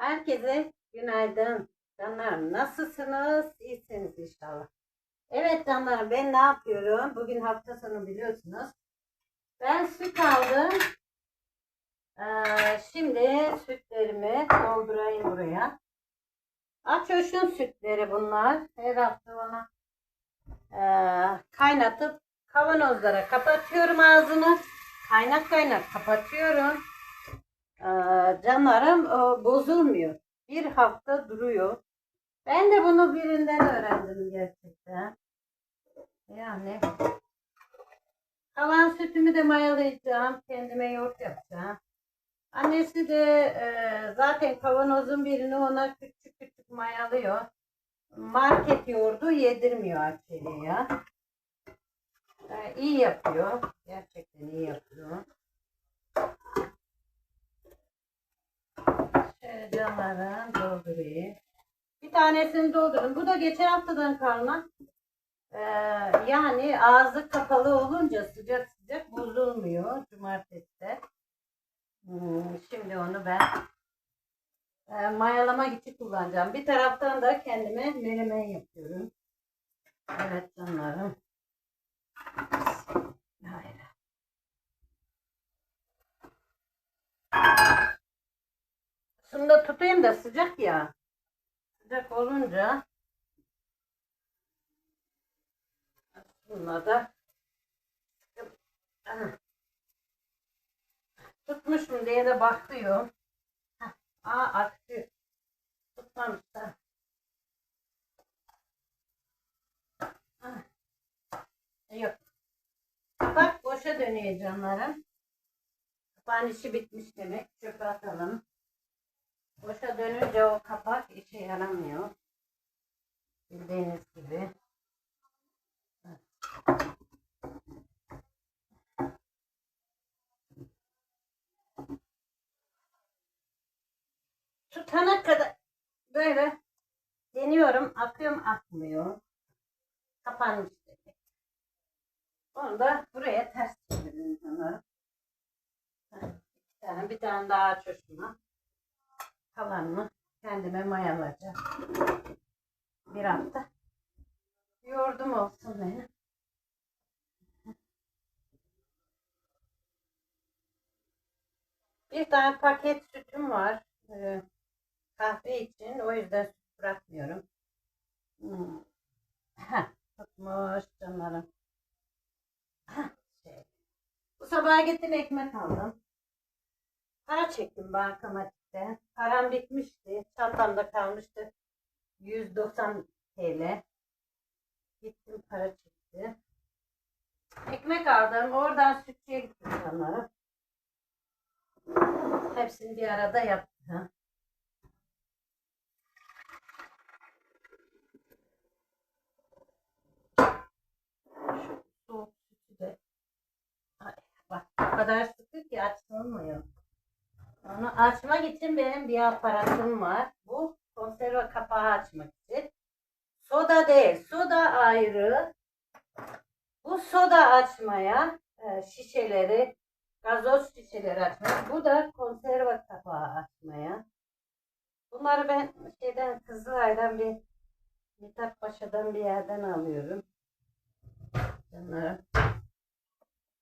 Herkese günaydın. Canlar nasılsınız? İyisiniz inşallah. Evet canlar ben ne yapıyorum? Bugün hafta sonu biliyorsunuz. Ben süt aldım. Ee, şimdi sütlerimi doldurayım buraya. Açoş'un sütleri bunlar. Her hafta ona ee, kaynatıp kavanozlara kapatıyorum ağzını. Kaynak kaynak kapatıyorum. Ee, canlarım o, bozulmuyor. Bir hafta duruyor. Ben de bunu birinden öğrendim gerçekten. Yani kalan sütümü de mayalayacağım. Kendime yoğurt yapacağım. Annesi de e, zaten kavanozun birini ona küçük küçük mayalıyor. Market yoğurdu yedirmiyor Akçeli'ye. E, iyi yapıyor. Gerçekten iyi yapıyor. Şöyle canlarım doldurayım. Bir tanesini doldurun. Bu da geçen haftadan kalma. Ee, yani ağzı kapalı olunca sıcak sıcak bozulmuyor cumartesi. Hmm, şimdi onu ben e, mayalamak için kullanacağım. Bir taraftan da kendime menemen yapıyorum. Evet canlarım. Tutayım da sıcak ya. Sıcak olunca bununla da Ah. tutmuşum diye de bakıyorum. Aa aktı. Tutmamış da. Ah. Yok. Bak boşa dönüyor canlarım. Kapağın işi bitmiş demek. Çöpe atalım. Boşa dönünce o kapak işe yaramıyor. Bildiğiniz gibi. Tutana kadar böyle deniyorum. Akıyor mu akmıyor. Kapanmış demek. Onu da buraya ters çevirin sanırım. Bir tane, bir tane daha aç şuna kalanını kendime mayalayacağım. Bir hafta. Yoğurdum olsun benim. Bir tane paket sütüm var. Ee, kahve için. O yüzden süt bırakmıyorum. Hmm. Heh, tutmuş canlarım. Heh, şey. Gittim ekmek aldım. Para çektim bankamatikte. Param bitmişti. Çantamda kalmıştı. 190 TL. Gittim para çekti. Ekmek aldım. Oradan sütçüye gittim sanırım. Hepsini bir arada yaptım. Şu soğuk sütü de. Ay, bak o kadar sıkı ki açılmıyor. Onu açmak için benim bir aparatım var. Bu konserve kapağı açmak için. Soda değil. Soda ayrı. Bu soda açmaya e, şişeleri, gazoz şişeleri açmaya. Bu da konserve kapağı açmaya. Bunları ben şeyden Kızılay'dan bir Mithat Paşa'dan bir yerden alıyorum. Canlarım.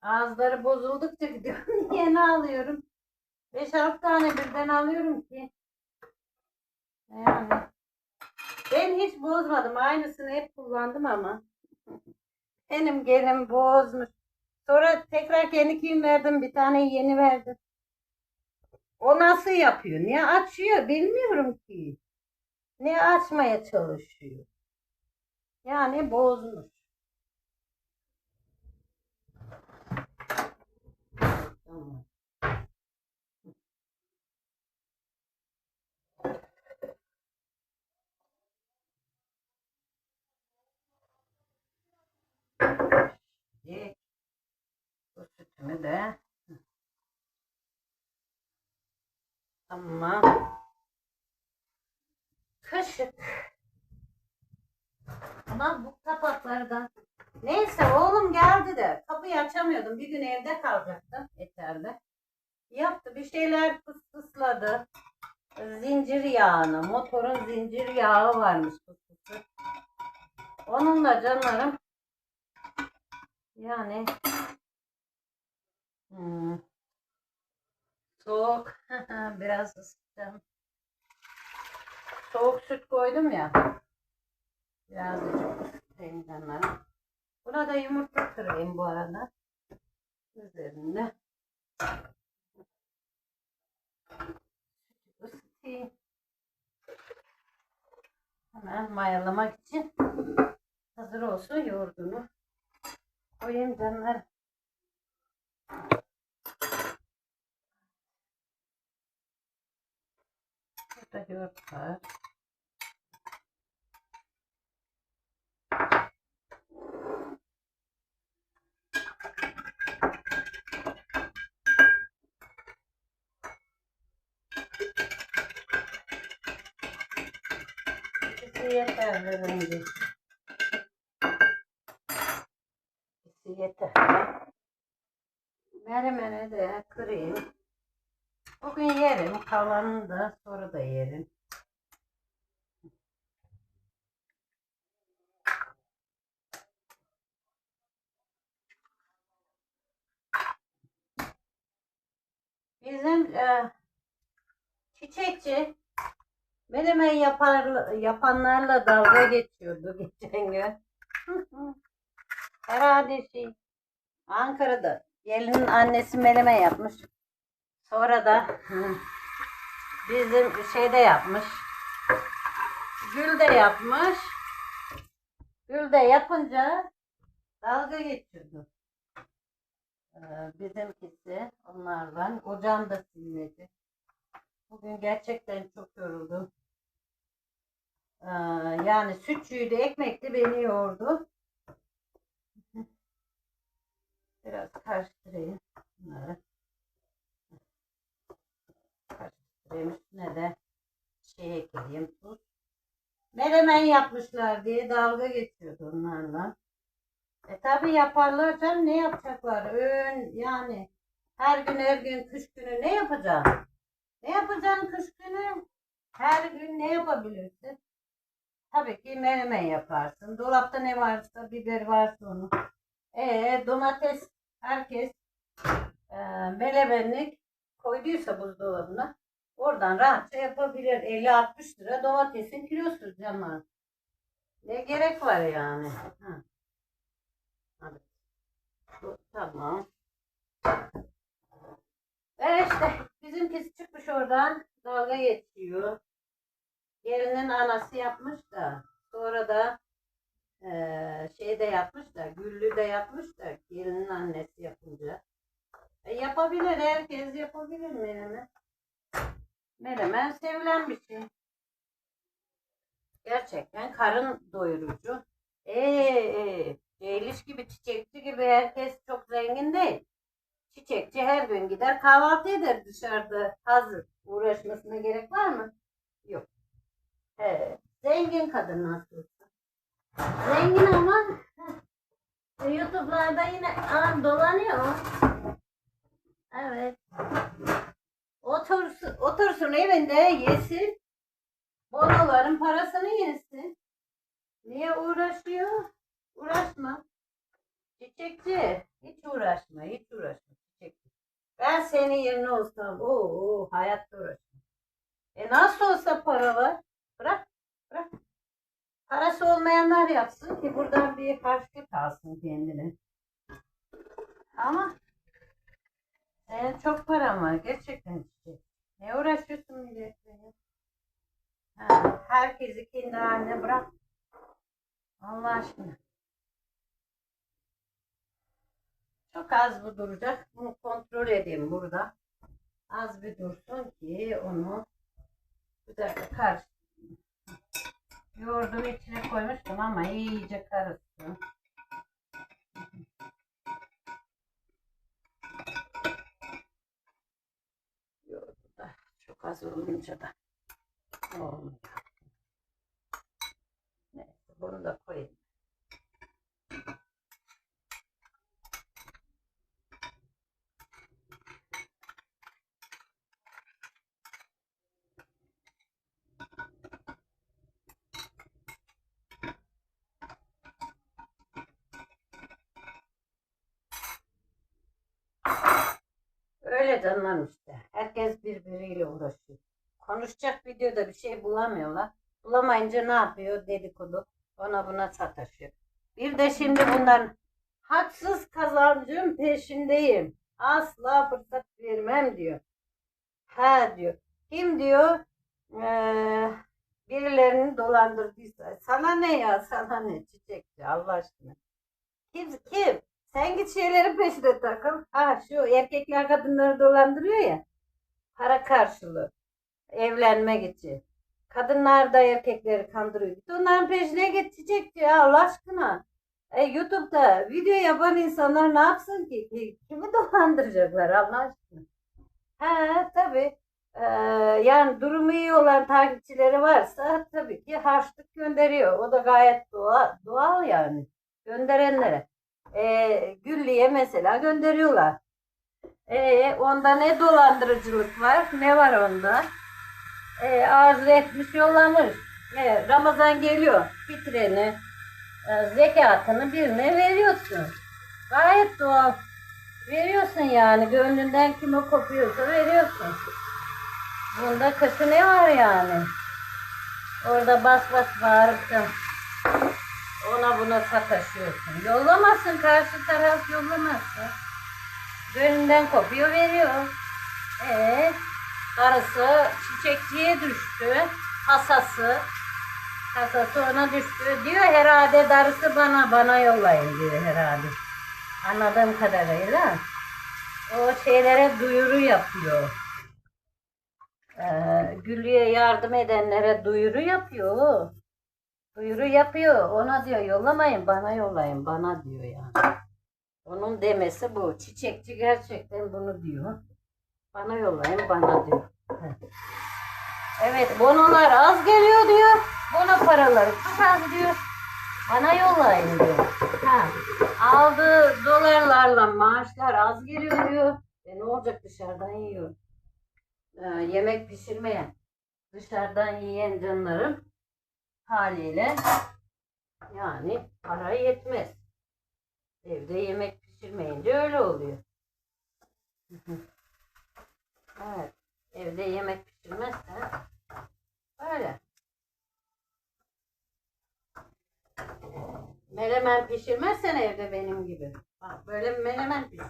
Ağızları bozuldukça gidiyorum. Yeni alıyorum. 5-6 tane birden alıyorum ki. Yani. Ben hiç bozmadım. Aynısını hep kullandım ama. Benim gelim bozmuş. Sonra tekrar kendi kim verdim. Bir tane yeni verdim. O nasıl yapıyor? Niye açıyor? Bilmiyorum ki. Ne açmaya çalışıyor? Yani bozmuş. Tamam. Ye. Bu sütümü de. Tamam. Kaşık. Ama bu kapaklardan. Neyse oğlum geldi kapıyı açamıyordum. Bir gün evde kalacaktım içeride. Yaptı bir şeyler fıs fısladı. zincir yağını, motorun zincir yağı varmış kutusu. Onunla canlarım yani hmm, soğuk biraz ısıtacağım. Soğuk süt koydum ya. Birazcık canlarım. Buna da yumurta kırayım bu arada. Üzerinde. Isıtayım. Hemen mayalamak için hazır olsun yoğurdunu. Koyayım canlar. Burada yoğurt var. Yeterli bence. İkisi yeter. Menemene de kırayım. Bugün yerim. Kalanını da sonra da yerim. Bizim e, çiçekçi menemen yapar, yapanlarla dalga geçiyordu geçen gün. Herhalde şey Ankara'da gelinin annesi menemen yapmış. Sonra da bizim şeyde yapmış. Gül de yapmış. Gül de yapınca dalga geçiyordu. Ee, bizimkisi onlarla. Ocağım da silmedi. Bugün gerçekten çok yoruldum. Ee, yani sütçüydü, ekmekli beni yordu. Biraz karıştırayım bunları. Karıştırayım üstüne de şey ekleyeyim tuz. Menemen yapmışlar diye dalga geçiyordu onlarla. E tabi yaparlar canım ne yapacaklar? Öğün yani her gün her gün kış günü ne yapacaksın? Ne yapacaksın kış günü? Her gün ne yapabilirsin? Tabii ki menemen yaparsın. Dolapta ne varsa biber varsa onu. E domates herkes e, menemenlik koyduysa buzdolabına oradan rahatça yapabilir. 50-60 lira domatesin kilosu canım. Ne gerek var yani? Ha. Hadi. Tamam. E işte bizimkisi çıkmış oradan dalga geçiyor. Gelinin anası yapmış da sonra da eee şey de yapmış da Güllü de yapmış da gelinin annesi yapınca. E, yapabilir herkes yapabilir menemen. Menemen sevilen bir şey. Gerçekten karın doyurucu. Ee, e, Ceyliş gibi çiçekçi gibi herkes çok zengin değil. Çiçekçi her gün gider kahvaltı eder dışarıda hazır. Uğraşmasına gerek var mı? Evet. Zengin kadın nasılsa. Zengin ama YouTube'larda yine adam dolanıyor. Evet. Otursun, otursun evinde yesin. Bonoların parasını yesin. Niye uğraşıyor? Uğraşma. Çiçekçi. Hiç uğraşma, hiç uğraşma. Çiçekçi. Ben senin yerine olsam, o hayatta uğraşmam. E nasıl olsa para var. Bırak, bırak. Parası olmayanlar yapsın ki buradan bir harçlık alsın kendine. Ama senin çok paran var gerçekten. Ne uğraşıyorsun milletle? Ha, herkesi kendi haline bırak. Allah aşkına. Çok az bu duracak. Bunu kontrol edeyim burada. Az bir dursun ki onu güzel karış. Yoğurdum içine koymuştum ama iyice karışsın. Yoğurdu da çok az olunca da olmuyor. Neyse bunu da koyayım. Öyle canlarım işte. Herkes birbiriyle uğraşıyor. Konuşacak videoda bir şey bulamıyorlar. Bulamayınca ne yapıyor? Dedikodu. Ona buna sataşıyor. Bir de şimdi bunların haksız kazancın peşindeyim. Asla fırsat vermem diyor. Ha diyor. Kim diyor? Ee, birilerini dolandırdıysa. Sana ne ya? Sana ne? Çiçekçi Allah aşkına. Kim? Kim? Sen git şeylerin peşine takıl. Ha şu erkekler kadınları dolandırıyor ya. Para karşılığı. Evlenmek için. Kadınlar da erkekleri kandırıyor. Git onların peşine geçecek ya Allah aşkına. E, YouTube'da video yapan insanlar ne yapsın ki? Ki- Kimi dolandıracaklar Allah aşkına? Ha tabii. Ee, yani durumu iyi olan takipçileri varsa tabii ki harçlık gönderiyor. O da gayet doğal, doğal yani. Gönderenlere. Ee, Güllü'ye mesela gönderiyorlar. Ee, onda ne dolandırıcılık var? Ne var onda? Ee, arzu etmiş yollamış. Ee, Ramazan geliyor. Fitreni, e, zekatını birine veriyorsun. Gayet doğal. Veriyorsun yani. Gönlünden kime kopuyorsa veriyorsun. Bunda kötü ne var yani? Orada bas bas bağırıp da ona buna sataşıyorsun. Yollamazsın karşı taraf yollamazsın. Gönlünden kopuyor veriyor. Ee, karısı çiçekçiye düştü. Hasası. Hasası ona düştü. Diyor herhalde darısı bana bana yollayın diyor herhalde. Anladığım kadarıyla. O şeylere duyuru yapıyor. Ee, Güllü'ye yardım edenlere duyuru yapıyor. Duyuru yapıyor. Ona diyor yollamayın bana yollayın bana diyor yani. Onun demesi bu. Çiçekçi gerçekten bunu diyor. Bana yollayın bana diyor. Evet bonolar az geliyor diyor. Bono paraları çok az diyor. Bana yollayın diyor. Ha. Aldığı dolarlarla maaşlar az geliyor diyor. E ne olacak dışarıdan yiyor. Ee, yemek pişirmeyen, dışarıdan yiyen canlarım haliyle yani para yetmez. Evde yemek pişirmeyince öyle oluyor. evet. Evde yemek pişirmezse öyle. Menemen pişirmezsen evde benim gibi. Bak böyle menemen pişir.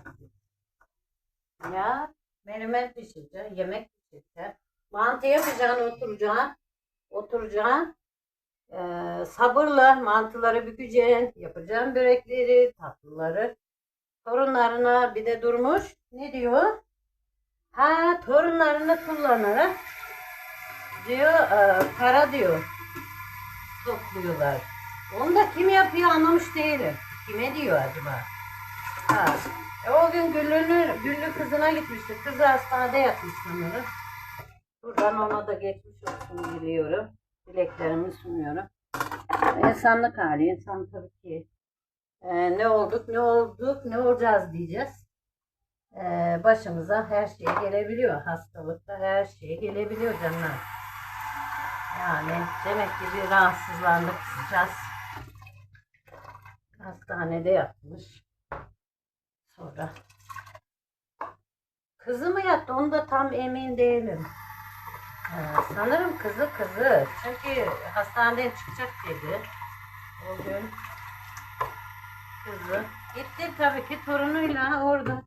Ya menemen pişireceksin, yemek pişireceksin. Mantı yapacaksın, oturacaksın. Oturacaksın. Ee, sabırla mantıları bükeceksin. Yapacaksın börekleri, tatlıları. Torunlarına bir de durmuş. Ne diyor? Ha torunlarını kullanarak diyor e, para diyor topluyorlar. Onu da kim yapıyor anlamış değilim. Kime diyor acaba? Ha. E, o gün Güllü'nün, Güllü kızına gitmişti. Kızı hastanede yatmış sanırım. Buradan ona da geçmiş olsun diliyorum. Dileklerimi sunuyorum. İnsanlık hali. İnsan tabii ki e, ne olduk, ne olduk, ne olacağız diyeceğiz. E, başımıza her şey gelebiliyor. Hastalıkta her şey gelebiliyor canlar. Yani demek ki bir rahatsızlandık kızcağız. Hastanede yatmış. Sonra kızı mı yattı onu da tam emin değilim. Ee, sanırım kızı kızı. Çünkü hastaneden çıkacak dedi. O gün kızı. Gitti tabii ki torunuyla orada.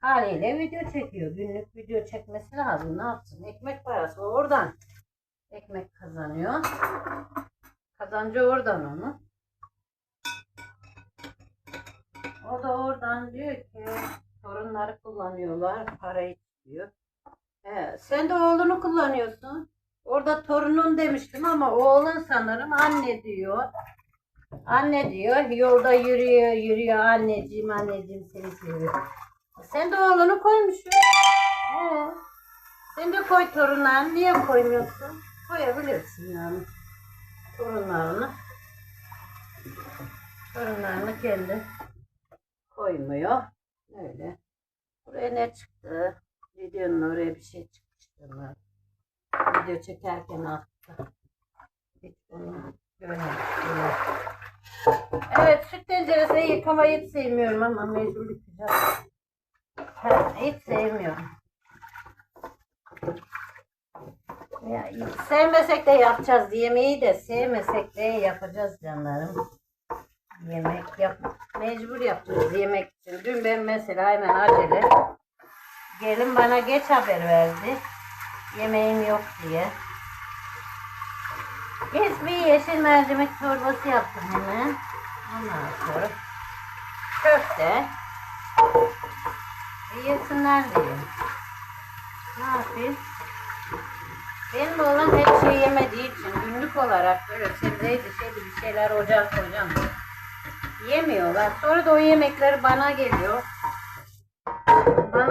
Haliyle video çekiyor. Günlük video çekmesi lazım. Ne yapsın? Ekmek parası oradan. Ekmek kazanıyor. Kazancı oradan onun. O da oradan diyor ki torunları kullanıyorlar. Para istiyor. Sen de oğlunu kullanıyorsun. Orada torunun demiştim ama oğlun sanırım anne diyor. Anne diyor. Yolda yürüyor yürüyor. Anneciğim anneciğim seni seviyorum. Sen de oğlunu koymuşsun. He. Sen de koy torunlarını. Niye koymuyorsun? Koyabilirsin yani. Torunlarını. Torunlarını kendi koymuyor. Öyle. Buraya ne çıktı? Videonun oraya bir şey çıkmıştı mı? Video çekerken attı. Hiç onu görmemiştim. Evet süt tenceresini yıkamayı hiç sevmiyorum ama mecbur yıkayacağız. Hiç sevmiyorum. Ya, sevmesek de yapacağız. Yemeği de sevmesek de yapacağız canlarım. Yemek yap. Mecbur yapacağız yemek için. Dün ben mesela hemen acele. Gelin bana geç haber verdi. Yemeğim yok diye. Geç bir yeşil mercimek çorbası yaptım hemen. Ondan sonra köfte. E, Yesinler diye. Ne yapayım? Benim oğlan hep şey yemediği için günlük olarak böyle sebzeydi şeydi bir şeyler ocağa koyacağım. Yemiyorlar. Sonra da o yemekleri bana geliyor.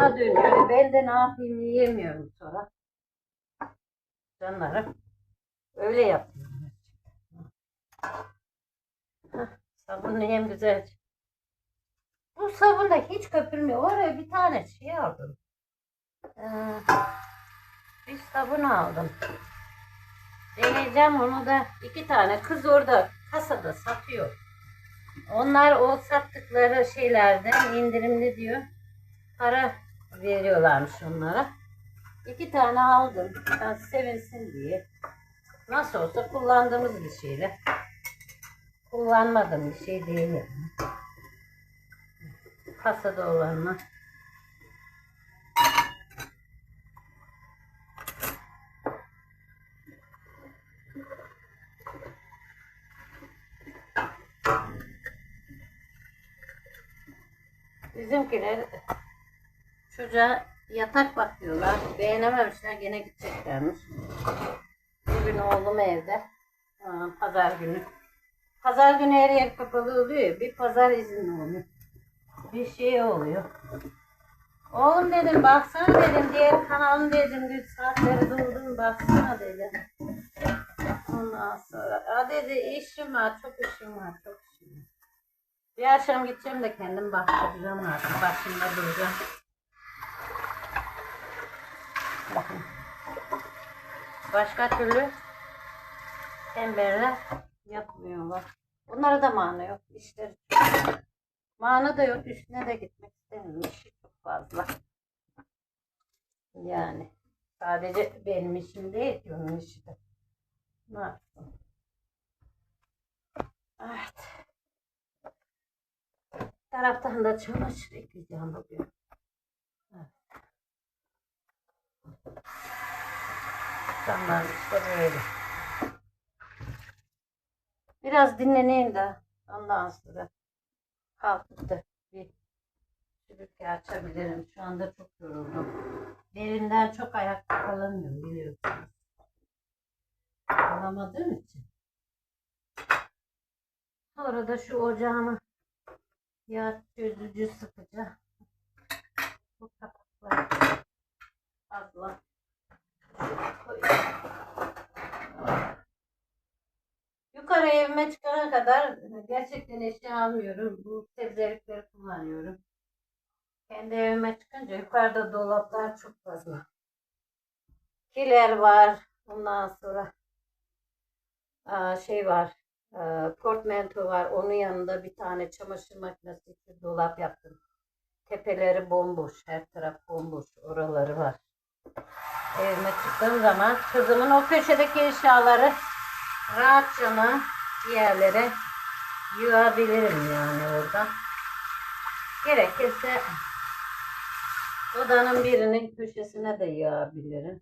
Bana dönüyor. Ben de ne yapayım yiyemiyorum sonra. Canlarım. Öyle yapıyorum. Hah, Sabunlayayım güzelce. Bu sabun da hiç köpürmüyor. Oraya bir tane şey aldım. Ee, bir sabun aldım. Deneyeceğim onu da iki tane kız orada kasada satıyor. Onlar o sattıkları şeylerden indirimli diyor. Para veriyorlarmış onlara. İki tane aldım. Ben sevinsin diye. Nasıl olsa kullandığımız bir şeyle. Kullanmadığım bir şey değil yani. Kasada olanlar. Bizimkiler çocuğa yatak bakıyorlar. Beğenememişler gene gideceklermiş. Bugün oğlum evde. Aa, Pazar günü. Pazar günü her yer kapalı oluyor. Bir pazar izinli oluyor. Bir şey oluyor. Oğlum dedim baksana dedim diğer kanalın dedim bir saatleri durdum baksana dedim. Ondan sonra Aa dedi işim var çok işim var çok işim var. Bir akşam gideceğim de kendim baktıracağım artık başında duracağım. Bakın. Başka türlü tembeller yapmıyorlar. Onlara da mana yok. İşleri. Mana da yok. Üstüne de gitmek istemiyorum. İşi çok fazla. Yani sadece benim işim değil onun işi de. Ne yapsın? Evet. Taraftan da çamaşır ekleyeceğim bugün. Evet. Tamam işte böyle. Biraz dinleneyim de ondan sonra kalkıp da bir süpürge açabilirim. Şu anda çok yoruldum. Derinden çok ayakta kalamıyorum biliyorsunuz. Kalamadığım için. Sonra da şu ocağımı yağ çözücü sıkacağım. Bu koyacağım. Yukarı evime çıkana kadar gerçekten eşya almıyorum. Bu sebzelikleri kullanıyorum. Kendi evime çıkınca yukarıda dolaplar çok fazla. Kiler var. Ondan sonra aa, şey var. aa, portmanto var. Onun yanında bir tane çamaşır makinesi için dolap yaptım. Tepeleri bomboş. Her taraf bomboş. Oraları var. Evime çıktığım zaman kızımın o köşedeki eşyaları rahatça bir yerlere yığabilirim yani orada. Gerekirse odanın birinin köşesine de yığabilirim.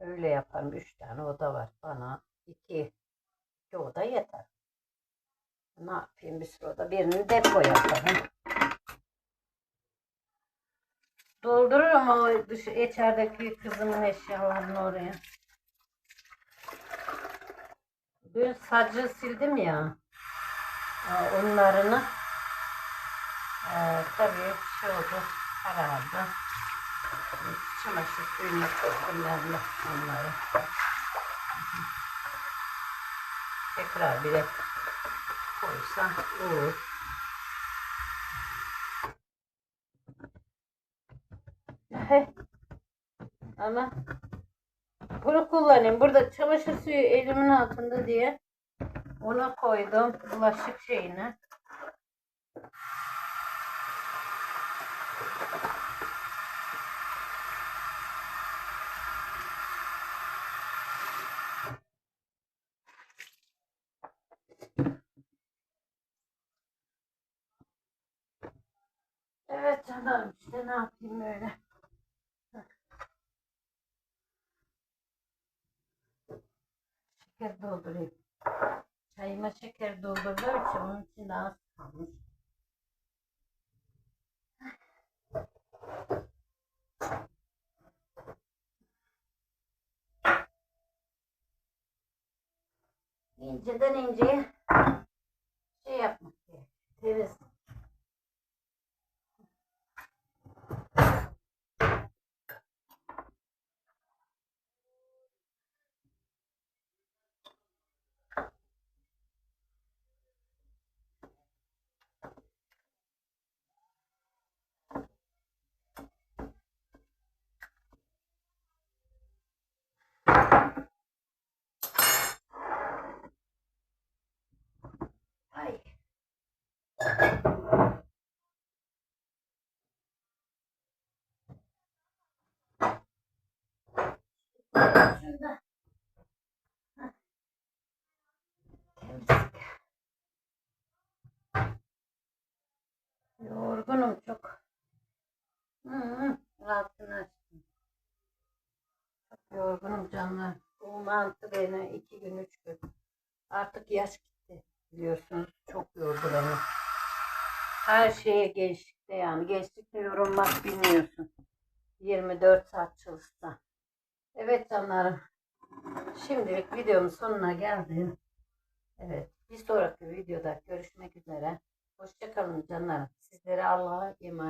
Öyle yaparım. Üç tane oda var. Bana iki, iki oda yeter. Ne yapayım bir sürü oda. Birini depo yaparım. Doldururum o dış, içerideki kızımın eşyalarını oraya. Dün sacı sildim ya. Ee, Onlarını. Ee, tabii şey oldu. Karardı. Çamaşır suyuna koydum onları. Tekrar bile koysam olur. Burada çamaşır suyu elimin altında diye ona koydum bulaşık şeyini. Evet canım işte ne yapayım böyle. Bu mantı beni iki gün, üç gün. Artık yaş gitti biliyorsunuz. Çok yordu beni. Her şeye gençlikte yani. Gençlikte yorulmak bilmiyorsun. 24 saat çalışsa. Evet canlarım. Şimdilik videomun sonuna geldim. Evet. Bir sonraki videoda görüşmek üzere. Hoşçakalın canlarım. Sizlere Allah'a emanet